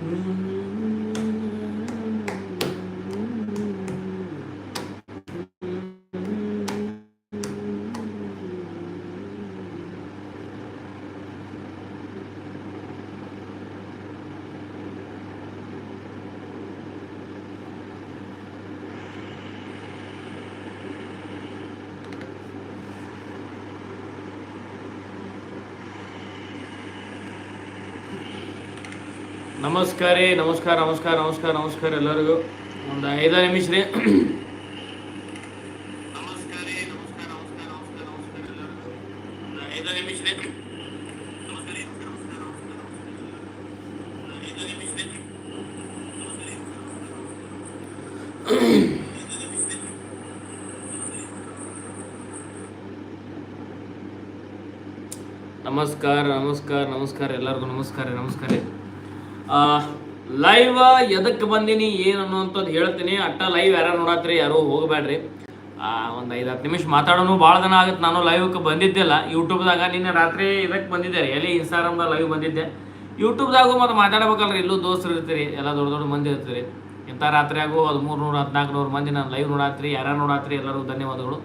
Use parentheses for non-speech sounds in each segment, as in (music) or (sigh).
Mm-hmm. ನಮಸ್ಕಾರ ರೀ ನಮಸ್ಕಾರ ನಮಸ್ಕಾರ ನಮಸ್ಕಾರ ನಮಸ್ಕಾರ ಎಲ್ಲರಿಗೂ. ಒಂದು ಐದು ನಿಮಿಷ ರೀ ನಮಸ್ಕಾರ ನಮಸ್ಕಾರ ನಮಸ್ಕಾರ ಎಲ್ಲರಿಗೂ. ನಮಸ್ಕಾರ ರೀ, ನಮಸ್ಕಾರ ರೀ. ಆ ಲೈವ್ ಎದಕ್ಕೆ ಬಂದೀನಿ, ಏನು ಅನ್ನೋಂಥದ್ದು ಹೇಳ್ತೀನಿ. ಅಟ್ಟ ಲೈವ್ ಯಾರು ನೋಡತ್ರಿ, ಯಾರು ಹೋಗಬೇಡ್ರಿ ಒಂದು ಐದು ಹತ್ತು ನಿಮಿಷ ಮಾತಾಡೋನು ಭಾಳ ದಿನ ಆಗುತ್ತೆ ನಾನು ಲೈವ್ಗೆ ಬಂದಿದ್ದಿಲ್ಲ. ಯೂಟ್ಯೂಬ್ದಾಗ ನಿನ್ನೆ ರಾತ್ರಿ ಇದಕ್ಕೆ ಬಂದಿದ್ದೆ ರೀ. ಎಲ್ಲಿ ಇನ್ಸ್ಟಾಗ್ರಾಮ್ದಾಗ ಲೈವ್ ಬಂದಿದ್ದೆ. ಯೂಟ್ಯೂಬ್ದಾಗೂ ಮತ್ತು ಮಾತಾಡ್ಬೇಕಲ್ರಿ. ಇಲ್ಲೂ ದೋಸ್ತರು ಇರ್ತೀರಿ, ಎಲ್ಲ ದೊಡ್ಡ ದೊಡ್ಡ ಮಂದಿ ಇರ್ತೀರಿ. ಇಂಥ ರಾತ್ರಿಯಾಗೂ ಹದಿಮೂರು ನೂರು ಹದಿನಾಲ್ಕು ನೂರು ಮಂದಿ ನಾನು ಲೈವ್ ನೋಡಾತ್ರಿ ಯಾರು ನೋಡಾತ್ರಿ ಎಲ್ಲರಿಗೂ ಧನ್ಯವಾದಗಳು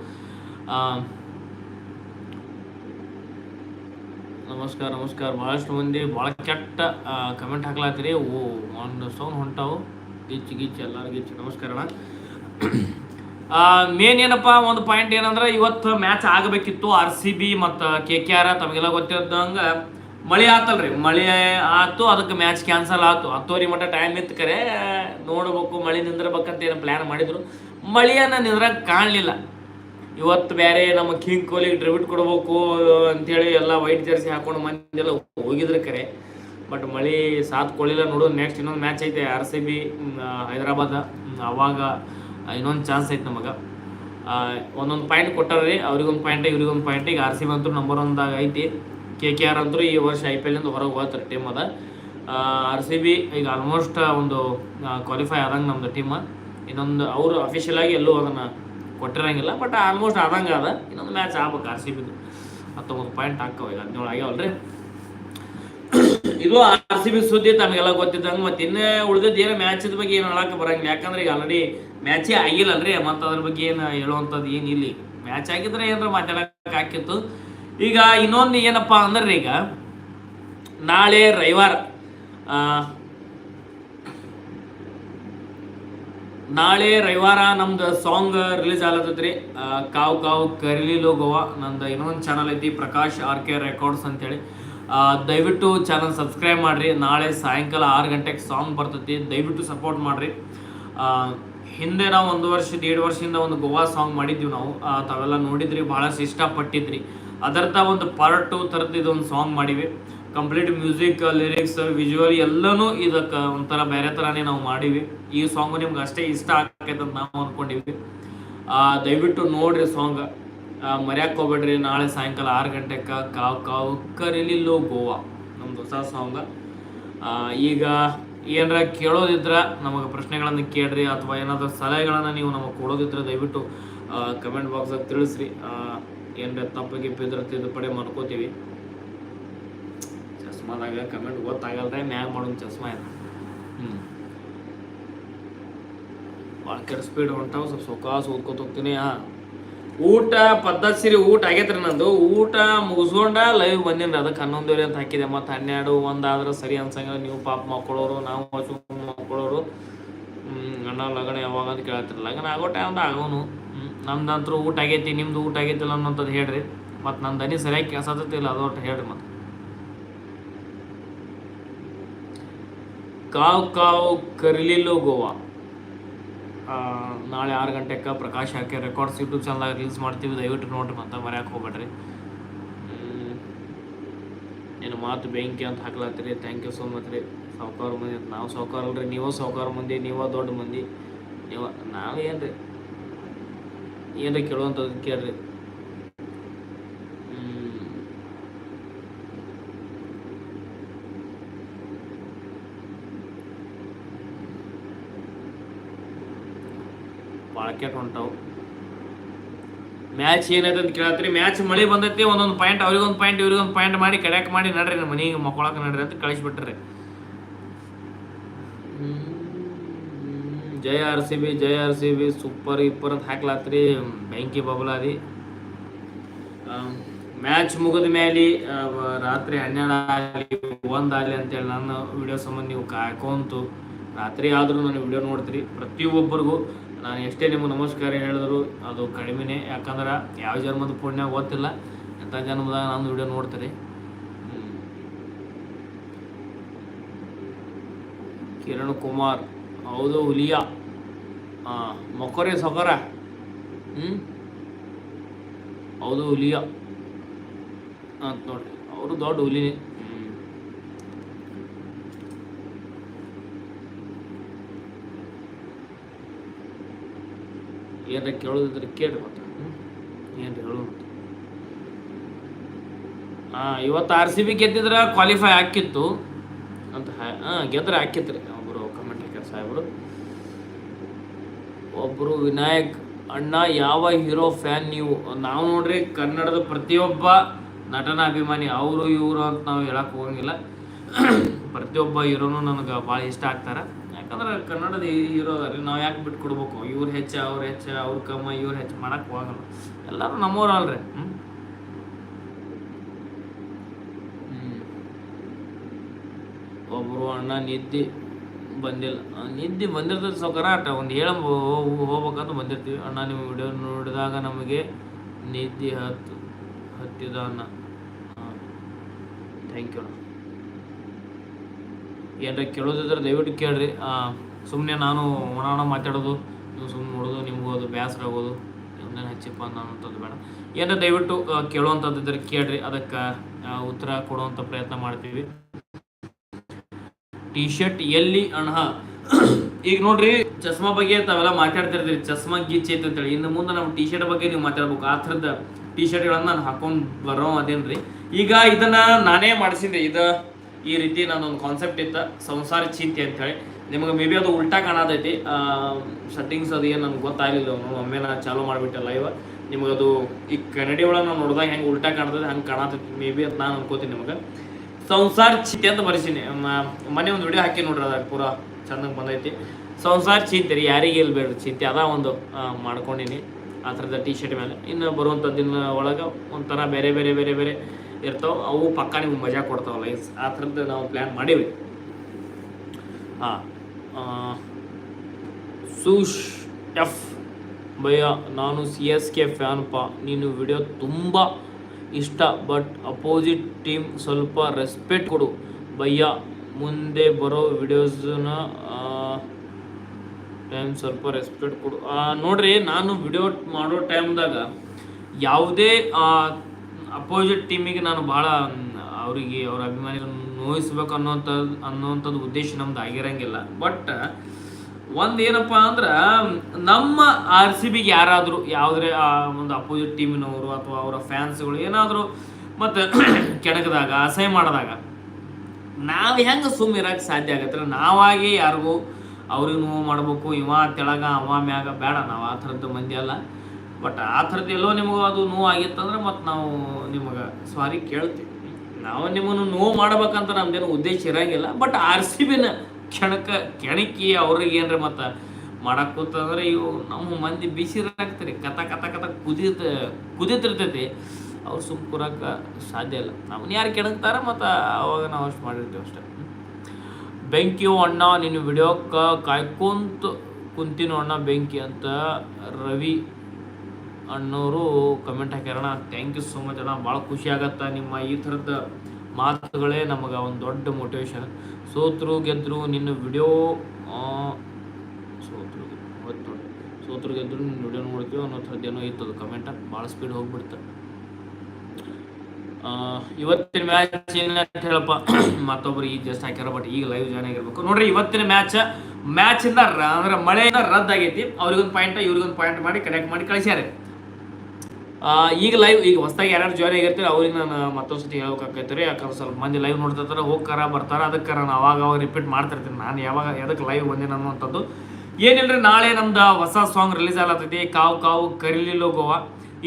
ಆ, ನಮಸ್ಕಾರ ನಮಸ್ಕಾರ. ಭಾಳಷ್ಟು ಮಂದಿ ಭಾಳ ಕೆಟ್ಟ ಕಮೆಂಟ್ ಹಾಕ್ಲಾತ್ತೀರಿ. ಓ, ಒಂದು ಸೌಂಡ್ ಹೊಂಟಾವು. ಗಿಚ್ಚು ಗಿಚ್ಚು ಎಲ್ಲರೂ ಗಿಚ್ಚು ನಮಸ್ಕಾರ ಮೇನ್ ಏನಪ್ಪ, ಒಂದು ಪಾಯಿಂಟ್ ಏನಂದ್ರೆ, ಇವತ್ತು ಮ್ಯಾಚ್ ಆಗಬೇಕಿತ್ತು ಆರ್ ಸಿ ಬಿ ಮತ್ತು ಕೆ ಕೆ ಆರ್ ತಮಗೆಲ್ಲ ಗೊತ್ತಿದ್ದಂಗೆ ಮಳೆ ಆತಲ್ರಿ. ಮಳೆ ಆತು, ಅದಕ್ಕೆ ಮ್ಯಾಚ್ ಕ್ಯಾನ್ಸಲ್ ಆಯ್ತು ಹತ್ತುವರೆ ಮಟ್ಟ ಟೈಮ್ ಇತ್ತು ಕರೆ, ನೋಡ್ಬೇಕು ಮಳೆ ನಿಂದಿರ್ಬೇಕಂತ ಏನು ಪ್ಲ್ಯಾನ್ ಮಾಡಿದ್ರು. ಮಳೆಯನ್ನು ನಿಂದ್ರಾಗ ಕಾಣಲಿಲ್ಲ. ಇವತ್ತು ಬೇರೆ ನಮ್ಮ ಕಿಂಗ್ ಕೊಹ್ಲಿಗೆ ಡ್ರಿಬಿಟ್ ಕೊಡ್ಬೇಕು ಅಂತೇಳಿ ಎಲ್ಲ ವೈಟ್ ಜರ್ಸಿ ಹಾಕೊಂಡು ಮಂದಿ ಹೋಗಿದ್ರು ಕರೆ. ಬಟ್ ಮಳೆ ಸಾತ್ ಕೊಡಲಿಲ್ಲ ನೋಡು ನೆಕ್ಸ್ಟ್ ಇನ್ನೊಂದು ಮ್ಯಾಚ್ ಐತೆ ಆರ್ ಸಿ ಬಿ ಹೈದರಾಬಾದ ಅವಾಗ ಇನ್ನೊಂದು ಚಾನ್ಸ್ ಐತೆ ನಮಗೆ. ಒಂದೊಂದು ಪಾಯಿಂಟ್ ಕೊಟ್ಟಾರ್ರಿ ಅವ್ರಿಗೊಂದು ಪಾಯಿಂಟ್ ಇವ್ರಿಗೊಂದು ಪಾಯಿಂಟ್ ಈಗ ಆರ್ ಸಿ ಬಿ ಅಂತೂ ನಂಬರ್ ಒಂದಾಗ ಐತಿ. ಕೆ ಕೆ ಆರ್ ಅಂತೂ ಈ ವರ್ಷ ಐ ಪಿ ಎಲ್ಲಿಂದ ಹೊರಗೆ ಹೋಗ್ತಾರೆ ಟೀಮ್ ಅದ. ಆರ್ ಸಿ ಬಿ ಈಗ ಆಲ್ಮೋಸ್ಟ್ ಒಂದು ಕ್ವಾಲಿಫೈ ಆದಂಗೆ ನಮ್ಮದು ಟೀಮ್ ಇನ್ನೊಂದು, ಅವರು ಅಫಿಷಿಯಲಾಗಿ ಎಲ್ಲೂ ಅದನ್ನು ಕೊಟ್ಟಿರಂಗಿಲ್ಲ ಬಟ್ ಆಲ್ಮೋಸ್ಟ್ ಆದಂಗೆ ಅದ. ಇನ್ನೊಂದು ಮ್ಯಾಚ್ ಆಗ್ಬೇಕು ಆರ್ ಸಿ ಬಿದು ಹತ್ತೊಂಬತ್ತು ಪಾಯಿಂಟ್ ಹಾಕವ ಈಗ. ಹದಿನೇಳು ಆಗ್ಯಾವಲ್ರಿ? ಇದು ಆರ್ ಸಿ ಬಿ ಸುದ್ದಿ ತಮಗೆಲ್ಲ ಗೊತ್ತಿದ್ದಂಗೆ, ಮತ್ತೆ ಇನ್ನೇ ಉಳಿದಿದ್ದು ಏನೋ ಮ್ಯಾಚದ ಬಗ್ಗೆ ಏನು ಹೇಳಕ್ಕೆ ಬರಂಗಿಲ್ಲ. ಯಾಕಂದ್ರೆ ಈಗ ಆಲ್ರೆಡಿ ಮ್ಯಾಚೇ ಆಗಿಲ್ಲಲ್ರಿ, ಮತ್ತು ಅದ್ರ ಬಗ್ಗೆ ಏನು ಹೇಳುವಂಥದ್ದು ಏನು ಇಲ್ಲಿ. ಮ್ಯಾಚ್ ಆಗಿದ್ರೆ ಏನಾರ ಮಾತಾಡಕ್ಕೆ ಹಾಕಿತ್ತು ಈಗ ಇನ್ನೊಂದು ಏನಪ್ಪ ಅಂದ್ರೆ ಈಗ ನಾಳೆ ರವಿವಾರ ಆ, ನಾಳೆ ರವಿವಾರ ನಮ್ದು ಸಾಂಗ್ ರಿಲೀಸ್ ಆಗ್ಲತ್ತೈತ್ರಿ ಕಾವು ಕಾವ್ ಕರಿಲಿಲು ಗೋವಾ. ನಂದು ಇನ್ನೊಂದು ಚಾನಲ್ ಐತಿ ಪ್ರಕಾಶ್ ಆರ್ ಕೆ ರೆಕಾರ್ಡ್ಸ್ ಅಂತೇಳಿ. ದಯವಿಟ್ಟು ಚಾನಲ್ ಸಬ್ಸ್ಕ್ರೈಬ್ ಮಾಡ್ರಿ. ನಾಳೆ ಸಾಯಂಕಾಲ ಆರು ಗಂಟೆಗೆ ಸಾಂಗ್ ಬರ್ತೈತಿ. ದಯವಿಟ್ಟು ಸಪೋರ್ಟ್ ಮಾಡ್ರಿ. ಹಿಂದೆ ನಾವು ಒಂದು ವರ್ಷ ಎರಡು ವರ್ಷದಿಂದ ಒಂದು ಗೋವಾ ಸಾಂಗ್ ಮಾಡಿದ್ವಿ ನಾವು. ತಾವೆಲ್ಲ ನೋಡಿದ್ರಿ ಭಾಳಷ್ಟು ಇಷ್ಟಪಟ್ಟಿದ್ರಿ. ಅದರ್ಥ ಒಂದು ಪಾರ್ಟ್ ಟು ಥರದ್ದು ಇದೊಂದು ಸಾಂಗ್ ಮಾಡಿವಿ. ಕಂಪ್ಲೀಟ್ ಮ್ಯೂಸಿಕ್, ಲಿರಿಕ್ಸ್, ವಿಜುವಲ್ ಎಲ್ಲನೂ ಇದಕ್ಕೆ ಒಂಥರ ಬೇರೆ ಥರನೇ ನಾವು ಮಾಡಿವಿ. ಈ ಸಾಂಗು ನಿಮ್ಗೆ ಅಷ್ಟೇ ಇಷ್ಟ ಆಕೈತೆ ಅಂತ ನಾವು ಅಂದ್ಕೊಂಡಿವಿ ದಯವಿಟ್ಟು ನೋಡ್ರಿ ಸಾಂಗ್ ಮರ್ಯಾಕೆ ಹೋಗ್ಬೇಡ್ರಿ. ನಾಳೆ ಸಾಯಂಕಾಲ ಆರು ಗಂಟೆಗೆ ಕಾವ್ ಕಾವ್ ಕರಿಲಿಲ್ಲೋ ಗೋವಾ. ನಮ್ದು ಹೊಸ ಸಾಂಗ್ ಈಗ ಏನಾರ ಕೇಳೋದಿದ್ರೆ ನಮಗೆ ಪ್ರಶ್ನೆಗಳನ್ನು ಕೇಳ್ರಿ ಅಥವಾ ಏನಾದರೂ ಸಲಹೆಗಳನ್ನು ನೀವು ನಮಗೆ ಕೊಡೋದಿದ್ರೆ ದಯವಿಟ್ಟು ಕಮೆಂಟ್ ಬಾಕ್ಸಾಗ ತಿಳಿಸ್ರಿ. ಏನಾರ ತಪ್ಪಿಗೆ ತಿದ್ದುಪಡಿ ಮಾಡ್ಕೋತೀವಿ. ಚಸ್ಮಾದಾಗ ಕಮೆಂಟ್ ಗೊತ್ತಾಗಲ್ರೆ ಮ್ಯಾಗ ಮಾಡೋನ್ ಚಸ್ಮಾ ಇದೆ ಹ್ಞೂ ಭಾಳ ಕೆಟ್ಟ ಸ್ಪೀಡ್ ಹೊಂಟಾವ ಸ್ವಲ್ಪ ಸೊಕಾಸ್ ಓದ್ಕೊತ ಹೋಗ್ತೀನಿ ಹಾಂ. ಊಟ ಪದ್ಧತಿ ಸಿರಿ ಊಟ ಆಗೈತ್ರಿ ನಂದು. ಊಟ ಮುಗಿಸ್ಕೊಂಡ ಲೈವ್ ಬಂದಿನಿ ಅದಕ್ಕೆ ಹನ್ನೊಂದುವರೆ ಅಂತ ಹಾಕಿದೆ. ಮತ್ತು ಹನ್ನೆರಡು ಒಂದಾದ್ರೆ ಸರಿ ಅನ್ಸಂಗಿಲ್ಲ. ನೀವು ಪಾಪ ಮಕ್ಕಳೋರು ನಾವು ಹಸು ಮಕ್ಕಳೋರು ಅಣ್ಣ ಲಗ್ನ ಯಾವಾಗ ಅಂತ ಕೇಳತ್ತಿರ ಲಗ್ನ ಆಗೋ ಟೈಮ್ದ ಆಗೋನು. ನಮ್ದಂತರೂ ಊಟ ಆಗೈತಿ ನಿಮ್ದು ಊಟ ಆಗೈತಿಲ್ಲ ಅನ್ನೋಂಥದ್ದು ಹೇಳ್ರಿ. ಮತ್ತು ನನ್ನ ದನಿ ಸರಿಯಾಗಿ ಕೆಲಸತ್ತಿಲ್ಲ ಅದೊಟ್ಟು ಹೇಳ್ರಿ ಮತ್ತು. ಕಾವ್ ಕಾವ್ ಕರಿಲಿಲ್ಲೋ ಗೋವಾ. ನಾಳೆ ಆರು ಗಂಟೆಗೆ ಪ್ರಕಾಶ್ ಹಾಕಿ ರೆಕಾರ್ಡ್ಸ್ ಯೂಟ್ಯೂಬ್ ಚಾನಲ್ದಾಗ ರೀಲ್ಸ್ ಮಾಡ್ತೀವಿ. ದಯವಿಟ್ಟು ನೋಡ್ರಿ ಮತ್ತೆ ಮರ್ಯಾಕೆ ಹೋಗ್ಬೇಡ್ರಿ. ಏನು ಮಾತು ಬೆಂಕಿ ಅಂತ ಹಾಕ್ಲತ್ತೀರಿ. ಥ್ಯಾಂಕ್ ಯು ಸೋ ಮಚ್ ರೀ. ಸಾವುಕಾರ ಮಂದಿ ನಾವು ಸಾವುಕಾರ ಅಲ್ರಿ. ನೀವು ಸಾವುಕಾರ ಮಂದಿ, ನೀವ ದೊಡ್ಡ ಮಂದಿ. ನೀವು, ನಾವು ರೀ ಏನ್ರಿ ಕೇಳುವಂಥದ್ದು ಕೇಳ್ರಿ. ಭಾಳ ಹೊಂಟವು. ಮ್ಯಾಚ್ ಏನೈತೆ ಅಂತ ಕೇಳತ್ರಿ ಮ್ಯಾಚ್ ಮಳೆ ಬಂದೈತಿ, ಒಂದೊಂದು ಪಾಯಿಂಟ್ ಅವ್ರಿಗೊಂದು ಪಾಯಿಂಟ್ ಇವ್ರಿಗೊಂದು ಪಾಯಿಂಟ್ ಮಾಡಿ ಕಡ್ಯಾಕ್ ಮಾಡಿ ನಡ್ರಿ, ನಮ್ಮ ಮನೆಗೆ ಮಕ್ಕೊಳಕ್ಕೆ ನಡ್ರಿ ಅಂತ ಕಳಿಸ್ಬಿಟ್ರಿ. Jai R C B, Jai R C B super ಇಪ್ಪರ್ ಅಂತ ಹಾಕ್ಲಾತ್ರಿ, ಬೆಂಕಿ ಬಬಲಾದಿ ಮ್ಯಾಚ್ ಮುಗಿದ ಮೇಲೆ ರಾತ್ರಿ ಹನ್ನೆರಡು ಆಗಲಿ, ಒಂದು ಅಂತೇಳಿ ನನ್ನ ವಿಡಿಯೋ ಸಂಬಂಧ ನೀವು ಕಾಯ್ಕೊಂತು. ರಾತ್ರಿ ಆದರೂ ನಾನು ವಿಡಿಯೋ ನೋಡ್ತೀರಿ. ಪ್ರತಿಯೊಬ್ಬರಿಗೂ ನಾನು ಎಷ್ಟೇ ನಿಮಗೆ ನಮಸ್ಕಾರ ಹೇಳಿದ್ರು ಅದು ಕಡಿಮೆನೇ. ಯಾಕಂದ್ರೆ ಯಾವ ಜನ್ಮದ ಪುಣ್ಯ ಗೊತ್ತಿಲ್ಲ. ಎಂಥ ಜನ್ಮದಾಗ ನಾನು ವಿಡಿಯೋ ನೋಡ್ತೀರಿ ಕಿರಣ್ ಕುಮಾರ್, ಹೌದು, ಹುಲಿಯಾ. ಹಾಂ ಮೊಕರೆ ಸೊಕರ ಹ್ಞೂ ಹೌದು, ಹುಲಿಯಾ. ಅಂತ ನೋಡ್ರಿ. ಅವರು ದೊಡ್ಡ ಹುಲಿನೇ. ಏನ್ರ ಕೇಳೋದಿದ್ರೆ ಕೇಳಿ ಮತ್ತೆ. ಏನು ಹೇಳು ಹಾಂ ಇವತ್ತು ಆರ್ ಸಿ ಬಿ ಗೆದ್ದಿದ್ರೆ ಕ್ವಾಲಿಫೈ ಹಾಕಿತ್ತು. ಅಂತ ಹಾಂ ಗೆದ್ರೆ ಹಾಕಿತ್ರಿ. ಒಬ್ಬರು ಕಮೆಂಟ್ ಹಾಕ್ಯಾರ ಸಾಹೇಬರು. ಒಬ್ಬರು ವಿನಾಯಕ್, ಅಣ್ಣ, ಯಾವ ಹೀರೋ ಫ್ಯಾನ್ ನೀವು? ನಾವು ನೋಡ್ರಿ ಕನ್ನಡದ ಪ್ರತಿಯೊಬ್ಬ ನಟನ ಅಭಿಮಾನಿ ಅವರು ಇವರು ಅಂತ ನಾವು ಹೇಳಕ್ಕೆ ಹೋಗಂಗಿಲ್ಲ. (clears throat) ಪ್ರತಿಯೊಬ್ಬ ಹೀರೋನು ನನಗೆ ಭಾಳ ಇಷ್ಟ ಆಗ್ತಾರ. ಯಾಕಂದ್ರೆ ಕನ್ನಡದ ಇರೋದ್ರಿ ನಾವು ಯಾಕೆ ಬಿಟ್ಟು ಕೊಡ್ಬೇಕು ಇವ್ರು ಹೆಚ್ಚ, ಅವ್ರು ಹೆಚ್ಚ, ಅವ್ರ ಕಮ್ಮ, ಇವ್ರು ಹೆಚ್ಚು ಮಾಡಕ್ ಹೋಗಲ್ಲ. ಎಲ್ಲರೂ ನಮ್ಮವ್ರು ಅಲ್ರಿ ಹ್ಮ್. ಹ್ಮ್. ಒಬ್ರು ಅಣ್ಣ ನಿದ್ದೆ ಬಂದಿಲ್ಲ. ನಿದ್ದೆ ಬಂದಿರ್ತದೆ ಸೌಕರ ಆಟ ಒಂದು ಹೇಳ ಹೋಗ್ಬೇಕಂತ ಬಂದಿರ್ತೀವಿ. ಅಣ್ಣ ನಿಮ್ಮ ವಿಡಿಯೋ ನೋಡಿದಾಗ ನಮಗೆ ನಿದ್ದೆ ಹತ್ತು, ಹತ್ತಿದ ಅಣ್ಣ. ಥ್ಯಾಂಕ್ ಯು ಅಣ್ಣ. ಏನಾರ ಕೇಳೋದಿದ್ರೆ ದಯವಿಟ್ಟು ಕೇಳ್ರಿ. ಸುಮ್ಮನೆ ನಾನು ಒಣ ಮಾತಾಡೋದು ನೀವು ಸುಮ್ಮನೆ ನೋಡೋದು ನಿಮಗೂ ಅದು ಬೇಸರ ಆಗೋದು ಒಂದೇನು ಹಚ್ಚಿಪ್ಪ ಅನ್ನೋಂಥದ್ದು ಬೇಡ. ಏನಾರ ದಯವಿಟ್ಟು ಆ, ಕೇಳುವಂಥದ್ದು ಇದ್ರೆ ಕೇಳ್ರಿ ಅದಕ್ಕೆ ಉತ್ತರ ಕೊಡುವಂಥ ಪ್ರಯತ್ನ ಮಾಡ್ತೀವಿ. ಟಿ ಶರ್ಟ್ ಎಲ್ಲಿ ಅಣ್ಣ? ಈಗ ನೋಡ್ರಿ ಚಸ್ಮಾ ಬಗ್ಗೆ ತಾವೆಲ್ಲ ಮಾತಾಡ್ತಿರ್ತೀರಿ ಚಸ್ಮಾ ಗೀಚ್ ಐತೆ ಅಂತೇಳಿ. ಇನ್ನು ಮುಂದೆ ನಾವು ಟಿ ಶರ್ಟ್ ಬಗ್ಗೆ ನೀವು ಮಾತಾಡ್ಬೇಕು. ಆ ಥರದ ಟಿ ಶರ್ಟ್ಗಳನ್ನ ನಾನು ಹಾಕೊಂಡು ಬರೋ ಅದೇನ್ರಿ. ಈಗ ಇದನ್ನ ನಾನೇ ಮಾಡಿಸಿದ್ರಿ ಇದ ಈ ರೀತಿ ನಾನೊಂದು ಕಾನ್ಸೆಪ್ಟ್ ಇತ್ತು, ಸಂಸಾರ ಚಿಂತೆ ಅಂತೇಳಿ. ನಿಮಗೆ ಮೇ ಬಿ ಅದು ಉಲ್ಟಾ ಕಾಣತೈತಿ. ಸೆಟ್ಟಿಂಗ್ಸ್ ಅದು ಏನು ನನಗೆ ಗೊತ್ತಾಗಲಿಲ್ಲ ಒಮ್ಮೆ ನಾನು ಚಾಲೂ ಮಾಡಿಬಿಟ್ಟೆ ಲೈವ್ ಅದು ಈ ಕನ್ನಡಿ ಒಳಗೆ ನಾವು ನೋಡಿದಾಗ ಹೆಂಗೆ ಉಲ್ಟಾ ಕಾಣ್ತದೆ ಹಂಗೆ ಕಾಣತೈತಿ. ಮೇ ಬಿ ಅಂತ ನಾನು ಅನ್ಕೋತೀನಿ ನಿಮಗೆ. ಸಂಸಾರ ಚಿಂತೆ ಅಂತ ಬರೆಸೀನಿ. ಮನೆ ಒಂದು ವಿಡಿಯೋ ಹಾಕಿ ನೋಡ್ರಿ ಅದಾಗ ಪೂರಾ ಚೆನ್ನಾಗಿ ಬಂದೈತಿ. ಸಂಸಾರ ಚಿಂತೆ ರೀ, ಯಾರಿಗೆ ಇಲ್ಲಿ ಬೇಡ ಚಿಂತೆ ಅದ ಒಂದು ಮಾಡ್ಕೊಂಡಿನಿ. ಆ ಥರದ ಟಿ ಶರ್ಟ್ ಮೇಲೆ. ಇನ್ನು ಬರುವಂಥ ದಿನ ಒಳಗೆ ಒಂಥರ ಬೇರೆ ಬೇರೆ ಬೇರೆ ಬೇರೆ ಇರ್ತಾವೆ, ಅವು ಪಕ್ಕ ನಿಮ್ಗೆ ಮಜಾ ಕೊಡ್ತಾವಲ್ಲ ಇಸ್ ಆ ಥರದ್ದು ನಾವು ಪ್ಲ್ಯಾನ್ ಮಾಡೀವಿ. ಹಾಂ ಸೂಶ್ ಎಫ್ ಭಯ ನಾನು ಸಿ ಎಸ್ ಕೆ ಫ್ಯಾನ್ಪ, ನೀನು ವಿಡಿಯೋ ತುಂಬ ಇಷ್ಟ, ಬಟ್ ಅಪೋಸಿಟ್ ಟೀಮ್ ಸ್ವಲ್ಪ ರೆಸ್ಪೆಕ್ಟ್ ಕೊಡು. ಭಯ್ಯ, ಮುಂದೆ ಬರೋ ವಿಡಿಯೋಸನ್ನ ಟೈಮ್ ಸ್ವಲ್ಪ ರೆಸ್ಪೆಕ್ಟ್ ಕೊಡು. ನೋಡ್ರಿ, ನಾನು ವಿಡಿಯೋ ಮಾಡೋ ಟೈಮ್ದಾಗ ಯಾವುದೇ ಅಪೋಸಿಟ್ ಟೀಮಿಗೆ ನಾನು ಭಾಳ ಅವರಿಗೆ ಅವ್ರ ಅಭಿಮಾನಿಗಳನ್ನು ನೋಯಿಸ್ಬೇಕು ಅನ್ನೋಂಥದ್ದು ಅನ್ನೋಂಥದ್ದು ಉದ್ದೇಶ ನಮ್ದು ಆಗಿರಂಗಿಲ್ಲ. ಬಟ್ ಒಂದು ಏನಪ್ಪ ಅಂದ್ರೆ, ನಮ್ಮ ಆರ್ ಸಿ ಬಿಗೆ ಯಾರಾದರೂ ಯಾವುದೇ, ಆ, ಒಂದು ಅಪೋಸಿಟ್ ಟೀಮಿನವರು ಅಥವಾ ಅವರ ಫ್ಯಾನ್ಸ್ಗಳು ಏನಾದರೂ ಮತ್ತು (clears throat) ಕೆಣಕದಾಗ, ಅಸಹ್ಯ ಮಾಡಿದಾಗ, ನಾವು ಹೆಂಗೆ ಸುಮ್ಮ ಇರಕ್ಕೆ ಸಾಧ್ಯ ಆಗತ್ತೆ ನಾವಾಗಿ ಯಾರಿಗೂ ಅವ್ರಿಗೆ ನೋವು ಮಾಡ್ಬೇಕು, ಇವ ತೆಳಗ, ಅವ ಮ್ಯಾಗ ಬೇಡ, ನಾವು ಆ ಥರದ್ದು ಮಂದಿ ಅಲ್ಲ. ಬಟ್ ಆ ಥರದ್ದು ಎಲ್ಲೋ ನಿಮಗೆ ಅದು ನೋವು ಆಗಿತ್ತಂದ್ರೆ ಮತ್ತು ನಾವು ನಿಮಗೆ ಸಾರಿ ಕೇಳ್ತೀವಿ. ನಾವು ನಿಮ್ಮನ್ನು ನೋವು ಮಾಡ್ಬೇಕಂತ ನಮ್ದೇನು ಉದ್ದೇಶ ಇರಂಗಿಲ್ಲ. ಬಟ್ ಆರ್ ಸಿ ಬಿನ ಕೆಣಕ ಕೆಣಕಿ ಅವ್ರಿಗೆ ಏನ್ರ ಮತ್ತು ಮಾಡಕ್ ಕೂತಂದ್ರೆ ಇವು ನಮ್ಮ ಮಂದಿ ಬಿಸಿರಾಗ್ತಾರೆ ಕತ ಕತ ಕತ ಕುದಿತ ಕುದಿತಿರ್ತೈತಿ ಅವ್ರು ಸುಮ್ ಕೂರಕ್ಕೆ ಸಾಧ್ಯ ಇಲ್ಲ. ನಮ್ಮನ್ನ ಯಾರು ಕೆಣಕ್ತಾರೆ ಮತ್ತು ಅವಾಗ ನಾವು ಅಷ್ಟು ಮಾಡಿರ್ತೀವಿ ಅಷ್ಟೇ. ಬೆಂಕಿ ಅಣ್ಣ ನಿನ್ನ ವಿಡಿಯೋಕ್ಕೆ ಕಾಯ್ಕೊಂತ ಕುಂತಿನೋ ಅಣ್ಣ ಬೆಂಕಿ ಅಂತ ರವಿ ಅಣ್ಣವರು ಕಮೆಂಟ್ ಹಾಕ್ಯಾರಣ. ಥ್ಯಾಂಕ್ ಯು ಸೋ ಮಚ್ ಅಣ್ಣ. ಭಾಳ ಖುಷಿ ಆಗತ್ತೆ ನಿಮ್ಮ ಈ ಥರದ ಮಾತುಗಳೇ ನಮಗೆ ಒಂದು ದೊಡ್ಡ ಮೋಟಿವೇಶನ್ ಸೋತರು ಗೆದ್ದರು ನಿನ್ನ ವಿಡಿಯೋ ಸೋತರು ನೋಡಿ ಸೋತ್ರು ಗೆದ್ರು ನಿನ್ನ ವಿಡಿಯೋ ನೋಡ್ತೀವಿ ಅನ್ನೋ ಥರದ್ದು ಏನೋ ಇತ್ತು ಅದು ಕಮೆಂಟ ಭಾಳ ಸ್ಪೀಡ್ ಹೋಗ್ಬಿಡ್ತು. ಇವತ್ತಿನ ಮ್ಯಾಚ್ ಏನಂತ ಹೇಳಪ್ಪ. (coughs) ಮತ್ತೊಬ್ರು ಈಗ ಜಸ್ಟ್ ಹಾಕ್ಯಾರ ಬಟ್ ಈಗ ಲೈವ್ ಜಾಯ್ನ್ ಆಗಿರ್ಬೇಕು. ನೋಡ್ರಿ, ಇವತ್ತಿನ ಮ್ಯಾಚ್ ಮ್ಯಾಚ್ ಇಂದ ರ- ಅಂದ್ರೆ ಮಳೆಯಿಂದ ರದ್ದಾಗೈತಿ. ಅವ್ರಿಗೊಂದು ಪಾಯಿಂಟ್ ಇವ್ರಿಗೊಂದು ಪಾಯಿಂಟ್ ಮಾಡಿ ಕನೆಕ್ಟ್ ಮಾಡಿ ಕಳಿಸ್ಯಾರೆ. ಈಗ ಲೈವ್ ಈಗ ಹೊಸದಾಗಿ ಯಾರ್ಯಾರು ಜಾಯ್ನ್ ಆಗಿರ್ತೀರಿ ಅವ್ರಿಗೆ ನಾನು ಮತ್ತೊಂದು ಸತಿ ಹೇಳ್ಬೇಕಾಗೈತೆ ರೀ. ಯಾಕಂದ್ರೆ ಸ್ವಲ್ಪ ಮಂದಿ ಲೈವ್ ನೋಡ್ತಿರ್ತಾರೆ ಹೋಗ್ಕಾರ ಬರ್ತಾರೆ. ಅದಕ್ಕೆ ನಾನು ಅವಾಗ ಅವಾಗ ರಿಪೀಟ್ ಮಾಡ್ತಿರ್ತೀನಿ. ನಾನು ಯಾವಾಗ ಎದಕ್ಕೆ ಲೈವ್ ಬಂದೇನೆ ಅನ್ನುವಂಥದ್ದು. ಏನಿಲ್ರಿ, ನಾಳೆ ನಮ್ದು ಹೊಸ ಸಾಂಗ್ ರಿಲೀಸ್ ಆಗತ್ತೈತಿ ಕಾವು ಕಾವು ಕರಿಲಿಲ್ಲೋ ಗೋವಾ.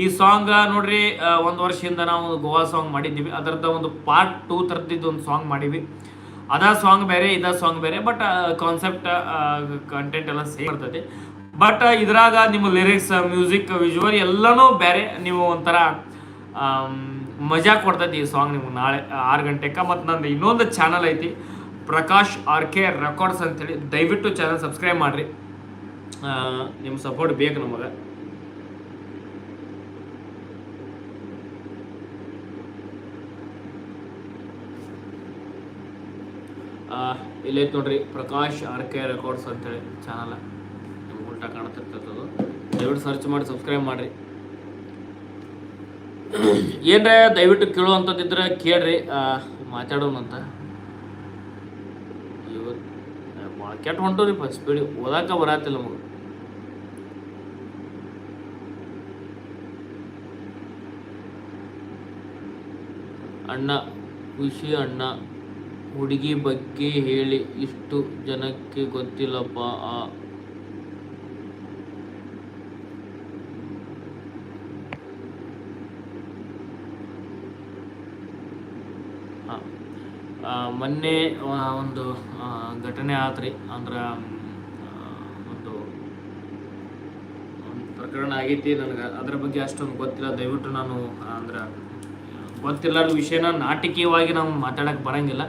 ಈ ಸಾಂಗ್ ನೋಡ್ರಿ ಒಂದು ವರ್ಷದಿಂದ ನಾವು ಗೋವಾ ಸಾಂಗ್ ಮಾಡಿದ್ದೀವಿ. ಅದರದ ಒಂದು ಪಾರ್ಟ್ ಟೂ ಥರದ್ದು ಒಂದು ಸಾಂಗ್ ಮಾಡೀವಿ. ಅದ ಸಾಂಗ್ ಬೇರೆ, ಇದ ಸಾಂಗ್ ಬೇರೆ. ಬಟ್ ಕಾನ್ಸೆಪ್ಟ್ ಕಂಟೆಂಟ್ ಎಲ್ಲ ಸೇಮ್ ಇರ್ತೈತಿ. ಬಟ್ ಇದ್ರಾಗ ನಿಮ್ಮ ಲಿರಿಕ್ಸ್ ಮ್ಯೂಸಿಕ್ ವಿಜುವಲ್ ಎಲ್ಲನೂ ಬೇರೆ ನೀವು ಒಂಥರ ಮಜಾ ಕೊಡ್ತೈತಿ ಈ ಸಾಂಗ್ ನಿಮ್ಗೆ ನಾಳೆ ಆರು ಗಂಟೆಗೆ ಮತ್ತು ನಂದು ಇನ್ನೊಂದು ಚಾನಲ್ ಐತಿ, ಪ್ರಕಾಶ್ ಆರ್ ಕೆ ರೆಕಾರ್ಡ್ಸ್ ಅಂತೇಳಿ. ದಯವಿಟ್ಟು ಚಾನಲ್ ಸಬ್ಸ್ಕ್ರೈಬ್ ಮಾಡಿರಿ. ನಿಮ್ಮ ಸಪೋರ್ಟ್ ಬೇಕು ನಮಗೆ. ಇಲ್ಲೈತೆ ನೋಡ್ರಿ, ಪ್ರಕಾಶ್ ಆರ್ ಕೆ ರೆಕಾರ್ಡ್ಸ್ ಅಂತೇಳಿ ಚಾನಲ್ ಉಲ್ಟಾ ಅದು ದಯವಿಟ್ಟು ಸರ್ಚ್ ಮಾಡಿ ಸಬ್ಸ್ಕ್ರೈಬ್ ಮಾಡಿರಿ. ಏನ್ರ ದಯವಿಟ್ಟು ಕೇಳುವಂಥದ್ದಿದ್ರೆ ಕೇಳ್ರಿ. ಮಾತಾಡೋಣಂತ ಇವತ್ತು ಭಾಳ ಕೆಟ್ಟ ಹೊಂಟವ್ರಿ ರೀ ಸ್ಪೀಡ್ ಓದಾಕ ಬರತ್ತಿಲ್ಲ ನಮಗೆ. ಅಣ್ಣ ಖುಷಿ ಅಣ್ಣ. ಹುಡುಗಿ ಬಗ್ಗೆ ಹೇಳಿ ಇಷ್ಟು ಜನಕ್ಕೆ ಗೊತ್ತಿಲ್ಲಪ್ಪ. ಆ, ಆ, ಮೊನ್ನೆ ಒಂದು ಘಟನೆ ಆತ್ರಿ. ಅಂದ್ರೆ ಒಂದು ಪ್ರಕರಣ ಆಗೈತಿ. ನನಗೆ ಅದ್ರ ಬಗ್ಗೆ ಅಷ್ಟೊಂದು ಗೊತ್ತಿಲ್ಲ. ದಯವಿಟ್ಟು ನಾನು, ಅಂದ್ರೆ ಗೊತ್ತಿಲ್ಲದ ವಿಷಯನ ನಾಟಕೀಯವಾಗಿ ನಾವು ಮಾತಾಡಕ್ಕೆ ಬರಂಗಿಲ್ಲ.